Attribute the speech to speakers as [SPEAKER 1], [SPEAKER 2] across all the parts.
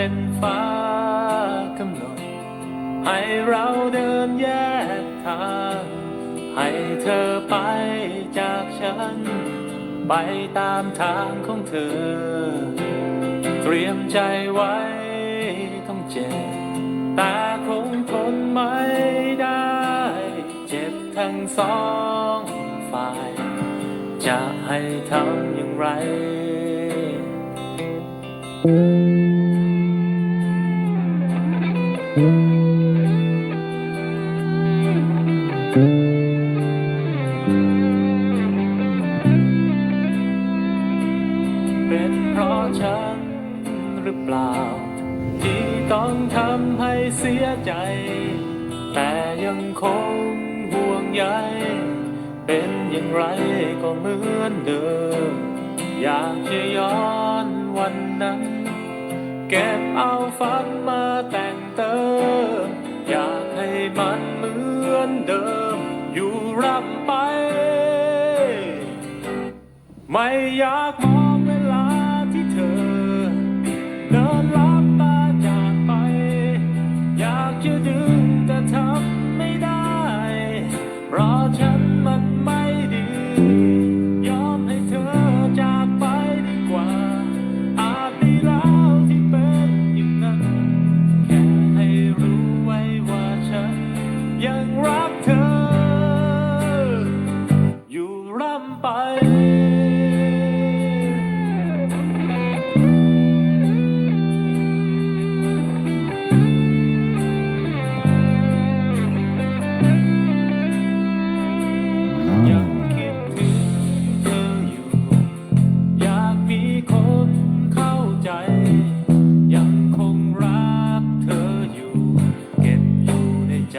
[SPEAKER 1] เป็นฟ้ากำหนด ให้เราเดินแยกทาง ให้เธอไปจากฉัน ไปตามทางของเธอ เตรียมใจไว้ต้องเจ็บแต่คงทนไม่ได้ เจ็บทั้งสองฝ่าย จะให้ทำอย่างไร เป็นเพราะฉันหรือเปล่า ที่ต้องทำให้เสียใจ แต่ยังคงห่วงใยเป็นอย่างไรก็เหมือนเดิม อยากจะย้อนวันนั้น เก็บ ดิมอยู่ร่ำไป ไม่อยากมองเวลาที่เธอ เดินลับตาจากไป อยากจะดึงแต่ทำไม่ได้ เพราะฉันมันไม่ดี ยอมให้เธอจากไปดีกว่า อาจได้แล้วที่เป็นอย่างนั้น แค่ให้รู้ไว้ว่าฉันยังรัก ธอ อยู่ร่ำไป ยังคิดถึงเธออยู่ อยากมีคนเข้าใจ ยังคงรักเธออยู่ เก็บอยู่ในใจ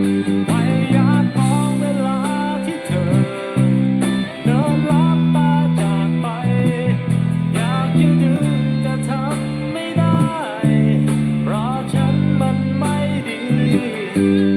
[SPEAKER 1] Thank you.